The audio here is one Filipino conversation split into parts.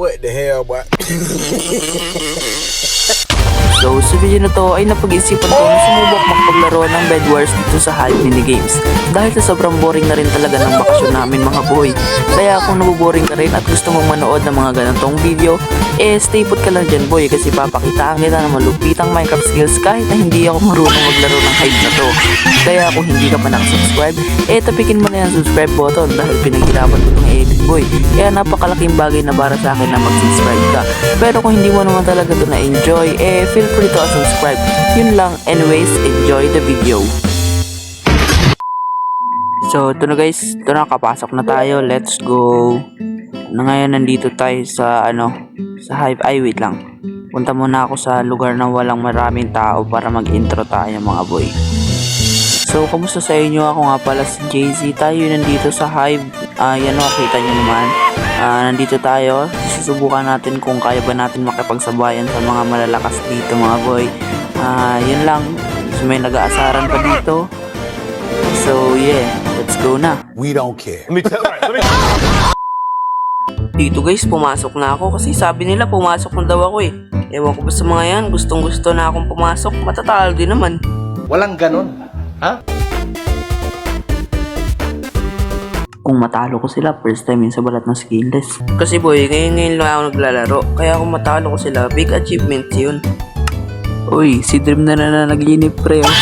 what the hell, boy? So, sa video na to ay napag-isipan ko na sumubok makapaglaro ng Bed Wars dito sa Hype Mini Games. Dahil sa sobrang boring na rin talaga ng bakasyon namin mga boy. Kaya kung nabuboring ka rin at gusto mong manood ng mga ganitong video, eh stay put ka lang dyan boy kasi papakitaan kita ng malupitang Minecraft skills kahit na hindi ako marunong maglaro ng Hype na to. Kaya kung hindi ka pa nakasubscribe, eh tapikin mo na yung subscribe button dahil pinaghirapan ko itong edit boy. Kaya napakalaking bagay na para sa akin na mag-subscribe ka. Pero kung hindi mo naman talaga ito na-enjoy, eh feel free to subscribe. Yun lang. Anyways, enjoy the video. So, ito na guys. Ito na, kapasok na tayo. Let's go. Na ngayon, nandito tayo sa, ano, sa Hive. Ay, wait lang. Punta muna ako sa lugar na walang maraming tao para mag-intro tayo mga boy. So, kamusta sa inyo? Ako nga pala si JZ. Tayo nandito sa Hive. Ah, yan o, kita nyo naman. Ah, nandito tayo. Susubukan natin kung kaya ba natin makipagsabayan sa mga malalakas dito mga boy. Ah, yun lang. So, may nag-aasaran pa dito. So, yeah. Let's go na. We don't care. Dito guys, pumasok na ako kasi sabi nila pumasok na daw ako eh. Ewan ko ba sa mga yan, gustong gusto na akong pumasok, matatalo din naman. Walang ganon. Ha? Kung matalo ko sila, first time yun sa balat ng skillless. Kasi boy, ngayon ngayon lang ako naglalaro, kaya kung matalo ko sila, big achievement yun. Uy, si Dream na na naglinis pre oh.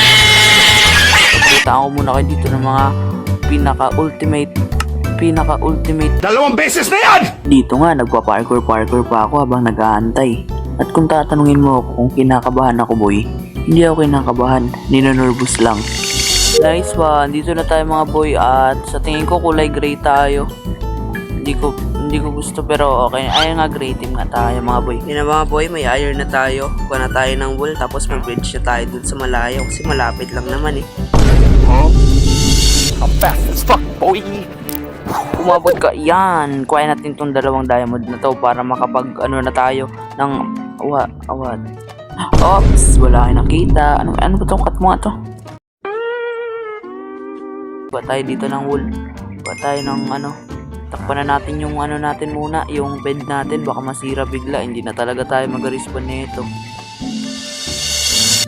Kita ko muna kayo dito ng mga pinaka-ultimate pinaka-ultimate Dalawang beses na yan! Dito nga, nagpa-parkour-parkour pa ako habang nag-aantay. At kung tatanungin mo ako kung kinakabahan ako boy, hindi ako kinakabahan, ninonervous lang. Nice one, dito na tayo mga boy at sa tingin ko kulay gray tayo. Hindi ko hindi ko gusto pero okay. Ay nga gray team nga tayo mga boy. Yun na mga boy, may iron na tayo. Kuha na tayo ng wool tapos mag-bridge na tayo dun sa malayo kasi malapit lang naman eh. I'm fast as fuck, boy! umabot ka. Yan. Kuha natin tong dalawang diamond na to para makapag ano na tayo ng awa, awat. Oops, wala kayo nakita. Ano, ano ba tong cut mo nga to? Ba tayo dito ng wool. Ba tayo ng ano. Takpan na natin yung ano natin muna, yung bed natin. Baka masira bigla. Hindi na talaga tayo mag-respawn nito.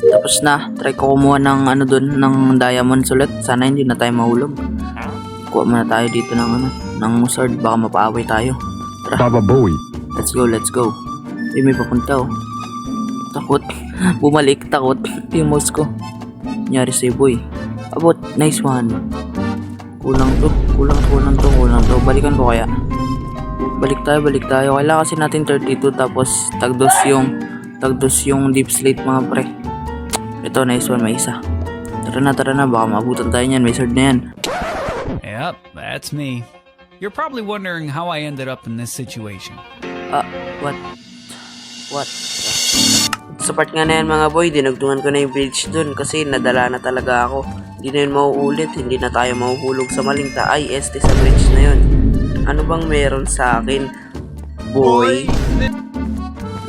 Tapos na, try ko kumuha ng ano dun, ng diamond ulit. Sana hindi na tayo mahulog. Kuha muna tayo dito ng ano, ng sword. Baka mapaaway tayo. Tara, Baba Bowie. let's go, let's go. Ay, may papunta oh. Takot. Bumalik, takot. Yung mouse ko. Nangyari sa'yo, boy. Abot, nice one. Kulang to, kulang, kulang to, kulang to. Balikan ko kaya. Balik tayo, balik tayo. Kailangan kasi natin 32 tapos tagdos yung tagdos yung deep slate mga pre. Ito, nice one, may isa. Tara na, tara na. Baka maabutan tayo niyan. May sword na yan. Yep, that's me. You're probably wondering how I ended up in this situation. Ah, what? What? Sa part nga na yan mga boy, dinagtungan ko na yung bridge dun kasi nadala na talaga ako. Hindi na yun mauulit, hindi na tayo mahuhulog sa malinta. Ay, este sa bridge na yun. Ano bang meron sa akin? Boy?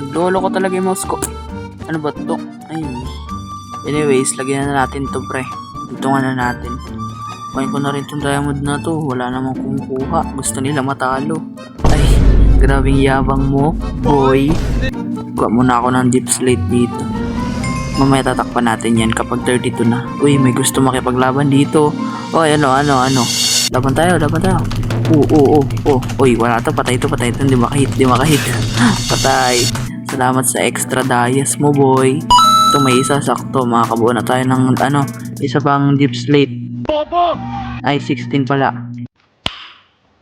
Naglolo ko talaga yung mouse ko. Ano ba to? Ayun. Anyways, lagyan na natin to pre. Tungan na natin. Kuhain ko na rin tong diamond na to. Wala namang kumukuha. Gusto nila matalo. Ay, grabing yabang mo, boy. Kuha muna ako ng deep slate dito. Mamaya tatakpan natin yan kapag 32 na. Uy, may gusto makipaglaban dito. Oy, ano, ano, ano. Laban tayo, laban tayo. Oo, oo, oo, oo. Uy, wala to. Patay to, patay to. Hindi makahit, hindi makahit. patay. Salamat sa extra dias mo, boy. Ito may isa, sakto. Makakabuo na tayo ng, ano, isa pang deep slate. Ay, 16 pala.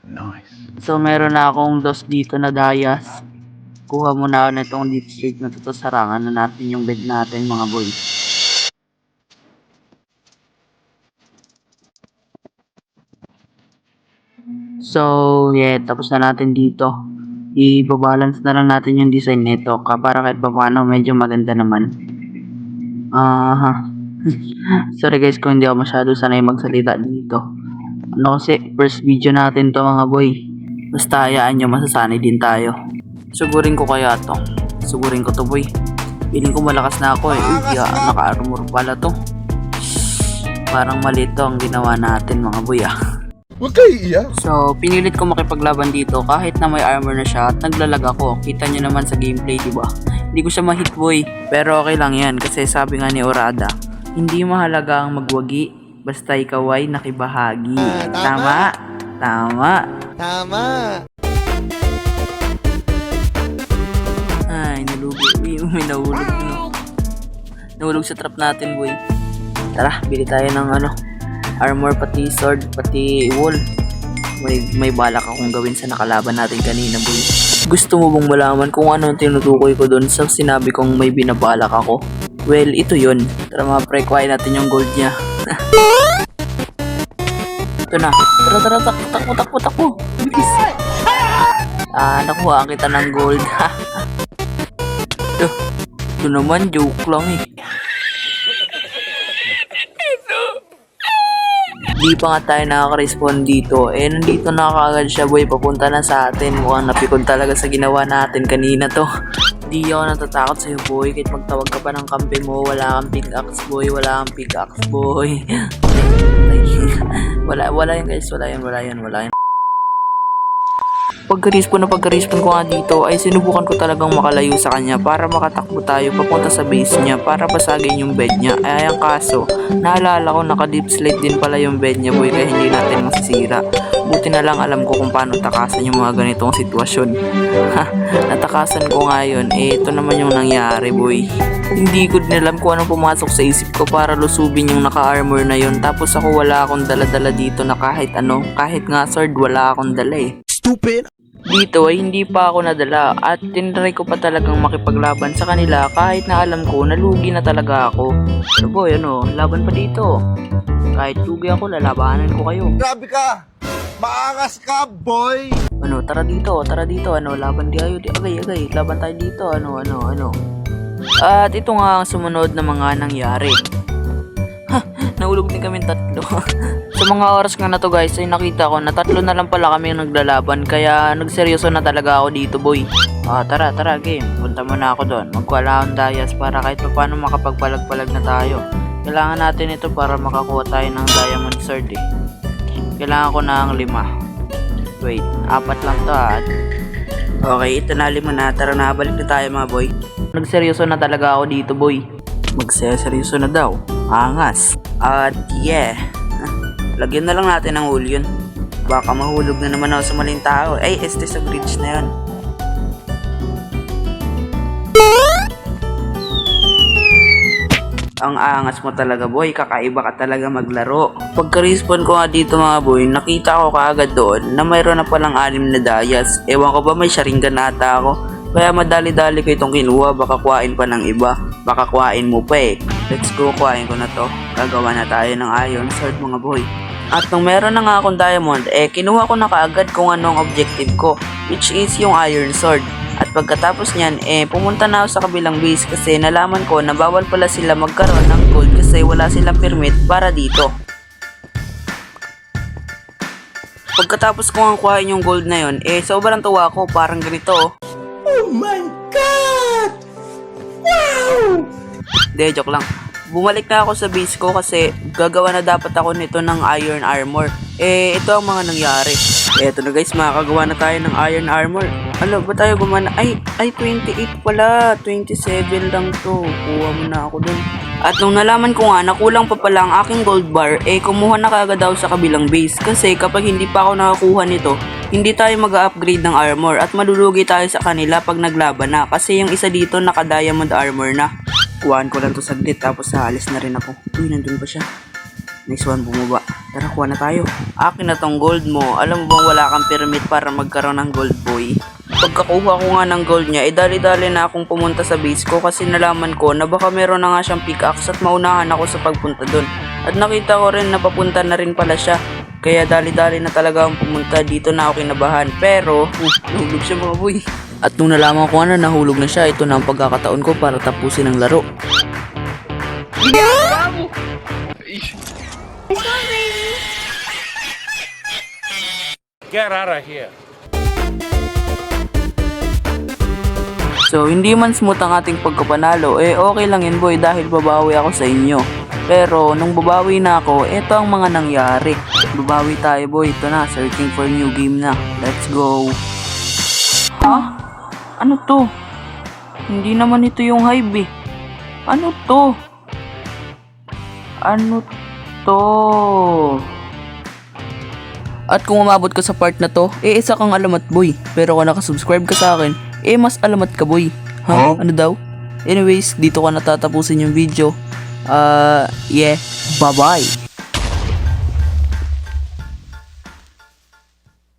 Nice. So, meron na akong dos dito na dayas. Kuha muna ako na itong deep slate na to. Sarangan na natin yung bed natin, mga boy. So, yeah, tapos na natin dito. I-balance na lang natin yung design nito para kahit pa paano medyo maganda naman. Aha. Sorry guys kung hindi ako masyado sanay magsalita dito. Ano kasi, first video natin to mga boy. Basta hayaan nyo, masasanay din tayo. Sugurin ko kaya to. Sugurin ko to boy. Feeling ko malakas na ako eh. Uy, ya, naka-armor pala to. Parang mali to ang ginawa natin mga boy ah. Huwag kayo iiyak. So, pinilit ko makipaglaban dito kahit na may armor na siya at naglalag ako. Kita nyo naman sa gameplay, di ba? Hindi ko siya ma-hit boy. Pero okay lang yan kasi sabi nga ni Orada, hindi mahalaga ang magwagi basta ikaw ay nakibahagi. tama. Tama. Tama. Ay, nalugi. Uy, may nahulog. No. Nahulog sa trap natin, boy. Tara, bili tayo ng ano, armor, pati sword, pati wall. May, may balak akong gawin sa nakalaban natin kanina, boy. Gusto mo bang malaman kung ano ang tinutukoy ko doon sa sinabi kong may binabalak ako? Well, ito yun. Tara mga pre, kuhain natin yung gold niya. ito na. Tara, tara, tak- takbo, takbo, takbo. Bilis. Ah, nakuha kita ng gold. Ito, ito naman, joke lang eh. Di pa nga tayo nakaka-respond dito. Eh, nandito na kaagad siya, boy. Papunta na sa atin. Mukhang napikon talaga sa ginawa natin kanina to. Di ako natatakot sa'yo, boy. Kahit magtawag ka pa ng kampe mo, wala kang pickaxe, boy. Wala kang pickaxe, boy. wala, wala yan, guys. Wala yan, wala yan, wala yan. Pagka-respawn na pagka-respawn ko nga dito ay sinubukan ko talagang makalayo sa kanya para makatakbo tayo papunta sa base niya para basagin yung bed niya. Ay ang kaso, naalala ko naka deep slate din pala yung bed niya boy kaya hindi natin masisira. Buti na lang alam ko kung paano takasan yung mga ganitong sitwasyon. Ha, natakasan ko ngayon, eh ito naman yung nangyari boy. Hindi ko din alam kung anong pumasok sa isip ko para lusubin yung naka-armor na yun. Tapos ako wala akong dala-dala dito na kahit ano, kahit nga sword wala akong dala eh. Stupid. Dito ay hindi pa ako nadala at tinry ko pa talagang makipaglaban sa kanila kahit na alam ko nalugi na talaga ako. Ano boy, ano, laban pa dito. Kahit lugi ako, lalabanan ko kayo. Grabe ka. Maangas ka, boy. Ano, tara dito, tara dito, ano, laban di ayo, di agay, agay, laban tayo dito, ano, ano, ano. At ito nga ang sumunod na mga nangyari. Nahulog din kami tatlo. Sa mga oras nga na to guys, ay nakita ko na tatlo na lang pala kami ang naglalaban, kaya nagseryoso na talaga ako dito boy. Ah, tara, tara game, punta muna ako doon. Magwala akong dayas para kahit pa paano makapagpalag-palag na tayo. Kailangan natin ito para makakuha tayo ng diamond sword eh. Kailangan ko ng lima. Wait, apat lang to ah. Okay, ito na lima na. Tara na, balik na tayo mga boy. Nagseryoso na talaga ako dito boy. Magseryoso na daw. Angas. At yeah. Lagyan na lang natin ng huli yun. Baka mahulog na naman ako sa maling tao. Ay, este sa bridge na yun. Ang angas mo talaga boy, kakaiba ka talaga maglaro. Pagka-respawn ko nga dito mga boy, nakita ko kaagad doon na mayroon na palang anim na dayas. Ewan ko ba may sharingan ata ako. Kaya madali-dali ko itong kinuha, baka kuhain pa ng iba. Baka kuhain mo pa eh. Let's go, kuhain ko na to. Gagawa na tayo ng iron sword mga boy. At nung meron na nga akong diamond, eh kinuha ko na kaagad kung anong objective ko, which is yung iron sword. At pagkatapos niyan, eh pumunta na ako sa kabilang base kasi nalaman ko na bawal pala sila magkaroon ng gold kasi wala silang permit para dito. Pagkatapos ko nga kuhain yung gold na yon, eh sobrang tuwa ko, parang ganito. Oh my God! Wow! De, joke lang. Bumalik na ako sa base ko kasi gagawa na dapat ako nito ng iron armor. Eh, ito ang mga nangyari. Eto na guys, makakagawa na tayo ng iron armor. Ano, ba tayo gumana? Ay, ay 28 pala. 27 lang to. Kuha mo na ako dun. At nung nalaman ko nga na kulang pa pala ang aking gold bar, eh kumuha na kagad ako sa kabilang base. Kasi kapag hindi pa ako nakakuha nito, hindi tayo mag-upgrade ng armor at malulugi tayo sa kanila pag naglaban na. Kasi yung isa dito naka-diamond armor na. Kuhaan ko lang to saglit tapos aalis na rin ako. Uy, nandun pa siya. Next one, bumaba. Tara, kuha na tayo. Akin na tong gold mo. Alam mo bang wala kang permit para magkaroon ng gold boy? Pagkakuha ko nga ng gold niya, eh dali-dali na akong pumunta sa base ko kasi nalaman ko na baka meron na nga siyang pickaxe at maunahan ako sa pagpunta doon. At nakita ko rin na papunta na rin pala siya. Kaya dali-dali na talaga akong pumunta dito na ako kinabahan. Pero, uh, nahulog siya mga boy. At nung nalaman ko na nahulog na siya, ito na ang pagkakataon ko para tapusin ang laro. Get out of here. So, hindi man smooth ang ating pagkapanalo, eh okay lang yun boy dahil babawi ako sa inyo. Pero nung babawi na ako, ito ang mga nangyari. Babawi tayo boy, ito na, searching for new game na. Let's go. Ha? Ano to? Hindi naman ito yung hive eh. Ano to? Ano to? At kung umabot ka sa part na to, eh isa kang alamat boy. Pero kung nakasubscribe ka sa akin, eh mas alamat ka boy. Ha? Ano daw? Anyways, dito ko natatapusin yung video. Uh, yeah. Bye-bye.